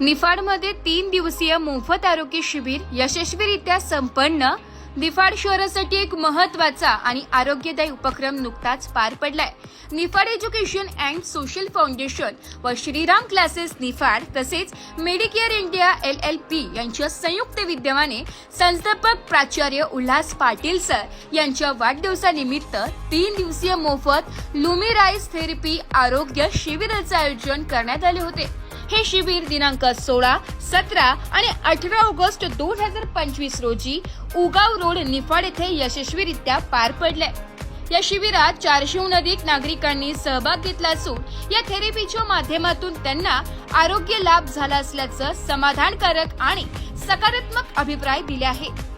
निफाडमध्ये तीन दिवसीय मोफत आरोग्य शिबिर यशस्वीरित्या संपन्न. निफाड शहरासाठी एक महत्त्वाचा आणि आरोग्यदायी उपक्रम नुकताच पार पडलाय. Niphad education and social foundation व श्रीराम क्लासेस निफाड तसेच Medicare India L L P यांच्या संयुक्त विद्यमाने संस्थापक प्राचार्य उल्हास पाटील सर यांच्या वाढदिवसानिमित्त तीन दिवसीय मोफत लुमिराईज थेरपी आरोग्य शिबिराचे आयोजन करण्यात आले होते. हे शिबिर दिनांक सोळा सतरा आणि अठरा ऑगस्ट दोन हजार पंचवीस रोजी उगाव रोड निफाड येथे यशस्वीरित्या पार पडले या शिबिरात चारशेहून अधिक नागरिकांनी सहभाग घेतला असून या थेरपीच्या माध्यमातून त्यांना आरोग्य लाभ झाला असल्याचं समाधानकारक आणि सकारात्मक अभिप्राय दिले आहेत.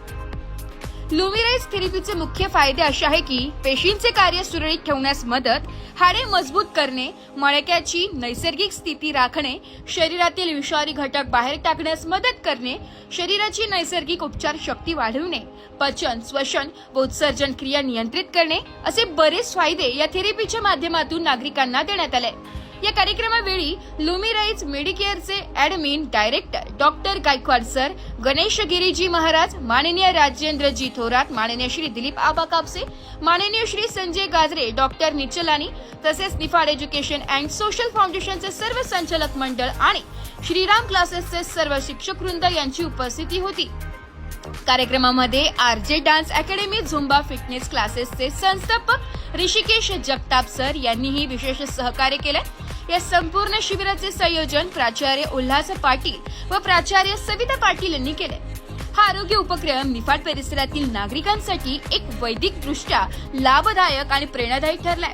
लुमिराईज थेरपीचे मुख्य फायदे असे आहे की पेशींचे कार्य सुरळीत ठेवण्यास मदत हाडे मजबूत करणे मळक्याची नैसर्गिक स्थिती राखणे शरीरातील विषारी घटक बाहेर टाकण्यास मदत करणे शरीराची नैसर्गिक उपचार शक्ती वाढवणे पचन श्वसन व उत्सर्जन क्रिया नियंत्रित करणे असे बरेच फायदे या थेरपीच्या माध्यमातून नागरिकांना देण्यात आले. या कार्यक्रमावेळी लुमिराईज मेडिकेअरचे admin director doctor Gaikwad sir Ganesh Giriji Maharaj माननीय राजेंद्रजी थोरात माननीय श्री दिलीप आबा कापसे माननीय श्री संजय गाजरे डॉक्टर निचलानी तसेच निफाड एज्युकेशन अँड सोशल फाउंडेशनचे सर्व संचालक मंडळ आणि श्रीराम क्लासेसचे सर्व शिक्षक वृंद यांची उपस्थिती होती. कार्यक्रमामध्ये R J dance academy zumba fitness क्लासेसचे संस्थापक ऋषिकेश जगताप सर यांनीही विशेष सहकार्य केले. या संपूर्ण शिबिराचे संयोजन प्राचार्य उल्हास पाटील व प्राचार्य सविता पाटील यांनी केले. हा आरोग्य उपक्रम निफाड परिसरातील नागरिकांसाठी एक वैदिक दृष्ट्या लाभदायक आणि प्रेरणादायी ठरलाय.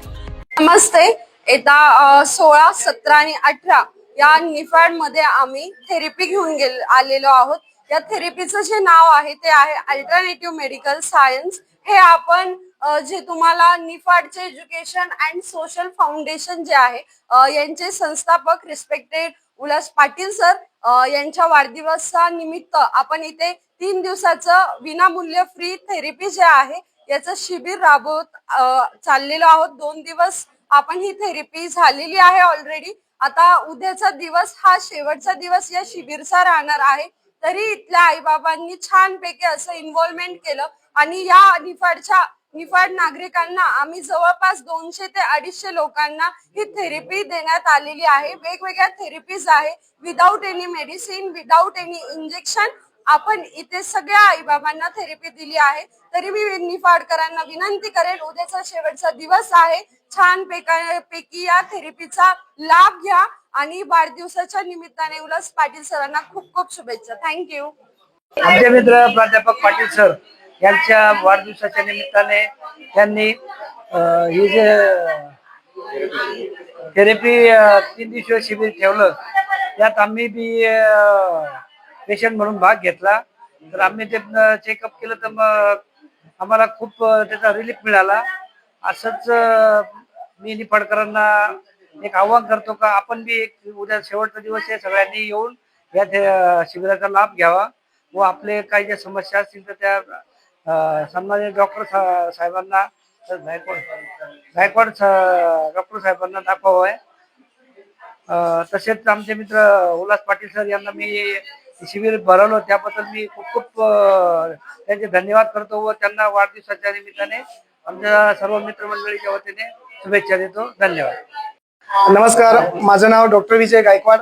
नमस्ते. येता सोळा सतरा आणि अठरा या निफाडमध्ये आम्ही थेरपी घेऊन गेल आलेलो आहोत. या थेरपीचं जे नाव आहे ते आहे अल्टरनेटिव्ह मेडिकल सायन्स. हे आपण जे तुम्हाला निफाडचे एज्युकेशन अँड सोशल फाउंडेशन जे आहे यांचे संस्थापक रिस्पेक्टेड उल्हास पाटील सर यांच्या वाढदिवसा निमित्त आपण इथे तीन दिवसाचं विनामूल्य फ्री थेरपी जे आहे याचं शिबिर राबवत चाललेलो आहोत. दोन दिवस आपण ही थेरपी झालेली आहे ऑलरेडी आता उद्याचा दिवस हा शेवटचा दिवस या शिबिरचा राहणार आहे. तरी इथल्या आईबाबांनी छानपैकी असं इन्व्हॉल्वमेंट केलं आणि या निफाडच्या निफाड नागरिकांना आम्ही जवळपास दोनशे ते अडीचशे लोकांना ही थेरपी देण्यात आलेली आहे. वेगवेगळ्या थेरपीज आहे without any medicine without any injection आपण इथे सगळ्या आईबाबांना थेरपी दिली आहे. तरी मी निफाडकरांना विनंती करेन उद्याचा शेवटचा दिवस आहे. छान पैकी या थेरपीचा लाभ घ्या आणि वाढदिवसाच्या निमित्ताने उलस पाटील सरांना खूप खूप शुभेच्छा. थँक्यू आमचे मित्र प्राध्यापक पाटील सर यांच्या वाढदिवसाच्या निमित्ताने त्यांनी हे जे थेरपी तीन दिवसीय शिबिर ठेवलं त्यात आम्ही बी पेशंट म्हणून भाग घेतला. तर आम्ही ते चेकअप केलं तर मग आम्हाला खूप त्याचा रिलीफ मिळाला. असंच मी निफाडकरांना एक आव्हान करतो का आपण बी एक उद्या शेवटचा दिवस आहे सगळ्यांनी येऊन या शिबिराचा लाभ घ्यावा व आपले काही ज्या समस्या असतील तर त्या अं, संबंधित डॉक्टर साहेबांना गायकवाड गायकवाड डॉक्टर साहेबांना दाखवावं आहे. तसेच आमचे मित्र उल्हास पाटील सर यांना मी शिबिर भरवलं त्याबद्दल मी खूप खूप त्यांचे धन्यवाद करतो व त्यांना वाढदिवसाच्या निमित्ताने आमच्या सर्व मित्रमंडळीच्या वतीने शुभेच्छा देतो. धन्यवाद. नमस्कार माझं नाव doctor Vijay Gaikwad.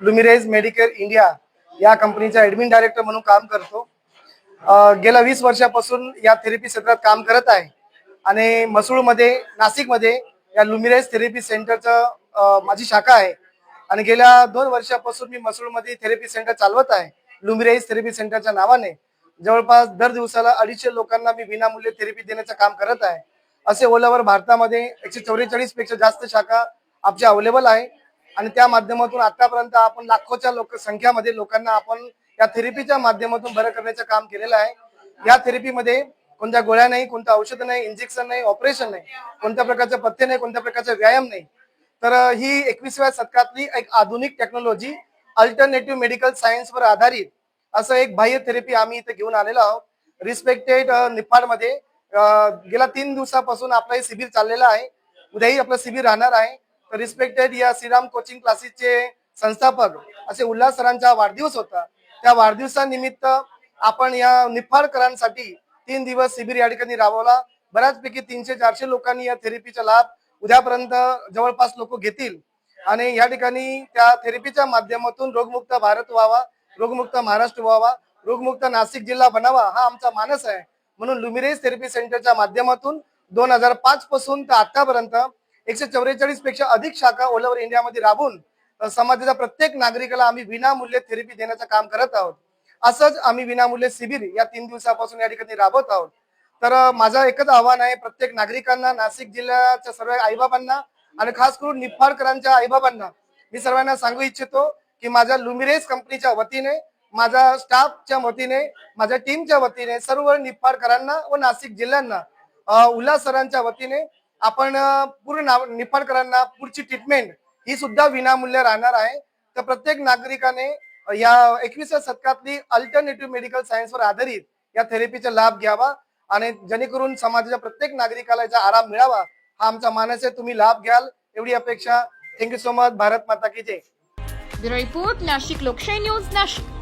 लुमिरेज Medicare India या कंपनीचा ऍडमिन डायरेक्टर म्हणून काम करतो. गेल्या वीस वर्षापासून या थेरपी क्षेत्रात काम करत आहे. आणि मसूळमध्ये नाशिकमध्ये या लुमिरेज थेरपी सेंटरचं माझी शाखा आहे. आणि गेल्या दोन वर्षापासून मी मसूळमध्ये थेरपी सेंटर चालवत आहे. लुमिरेज थेरपी सेंटरच्या नावाने. जवळपास दर दिवसाला अडीचशे लोकांना मी विनामूल्य थेरपी देण्याचं काम करत आहे. असे ऑल ओव्हर भारतामध्ये एकशे चौवेचाळीसपेक्षा जास्त शाखा आमच्या अवेलेबल आहे. आणि त्या माध्यमातून आतापर्यंत आपण लाखोच्या लोक संख्यामध्ये लोकांना आपण या थेरपीच्या माध्यमातून बरं करण्याचं काम केलेलं आहे. या थेरपीमध्ये कोणत्या गोळ्या नाही कोणतं औषध नाही इंजेक्शन नाही ऑपरेशन नाही कोणत्या प्रकारचं पथ्य नाही कोणत्या प्रकारचा व्यायाम नाही. तर ही एकविसव्या शतकातली एक आधुनिक टेक्नॉलॉजी अल्टरनेटिव्ह मेडिकल सायन्सवर आधारित असं एक बाह्य थेरपी आम्ही इथे घेऊन आलेलो आहोत. रिस्पेक्टेड निफाडमध्ये गेल्या तीन दिवसापासून आपलं हे शिबिर चाललेलं आहे. उद्याही आपलं शिबिर राहणार आहे. तर रिस्पेक्टेड या श्रीराम कोचिंग क्लासेसचे संस्थापक असे उल्हास सरांचा वाढदिवस होता. त्या वाढदिवसानिमित्त आपण या निफाडकरांसाठी तीन दिवस शिबिर या ठिकाणी राबवला. बऱ्याचपैकी तीनशे चारशे लोकांनी या थेरपीचा लाभ उद्यापर्यंत जवळपास लोक घेतील. आणि या ठिकाणी त्या थेरपीच्या माध्यमातून रोगमुक्त भारत व्हावा रोगमुक्त महाराष्ट्र व्हावा रोगमुक्त नाशिक जिल्हा बनावा हा आमचा मानस आहे. म्हणून लुमिरेज थेरपी सेंटरच्या माध्यमातून दोन हजार पाच पासून तर आतापर्यंत एकशे चौवेचाळीसपेक्षा अधिक शाखा ऑल ओव्हर इंडियामध्ये राबून समाजाच्या प्रत्येक नागरिकाला आम्ही विनामूल्य थेरपी देण्याचं काम करत आहोत. असंच आम्ही विनामूल्य शिबिर या तीन दिवसापासून या ठिकाणी राबवत आहोत. तर माझं एकच आव्हान आहे प्रत्येक नागरिकांना नाशिक जिल्ह्याच्या सर्व आईबाबांना आणि खास करून निफाडकरांच्या आईबाबांना. मी सर्वांना सांगू इच्छितो की माझ्या लुमिरेज कंपनीच्या वतीने माझ्या स्टाफच्या वतीने माझ्या टीमच्या वतीने सर्व निफाडकरांना व नाशिक जिल्ह्यांना उल्हास सरांच्या वतीने आपण पूर्ण निफाडकरांना पुढची ट्रीटमेंट ही सुद्धा विनामूल्य राहणार आहे. तर प्रत्येक नागरिकाने या एकविसाव्या शतकातली अल्टरनेटिव्ह मेडिकल सायन्सवर आधारित या थेरपीचा लाभ घ्यावा आणि जेणेकरून समाजाच्या प्रत्येक नागरिकाला याचा आराम मिळावा हा आमचा मानस आहे. तुम्ही लाभ घ्याल. एवढी अपेक्षा. थँक्यू सो मच भारत माता की जय. ब्युरो रिपोर्ट नाशिक लोकशाही न्यूज नाशिक.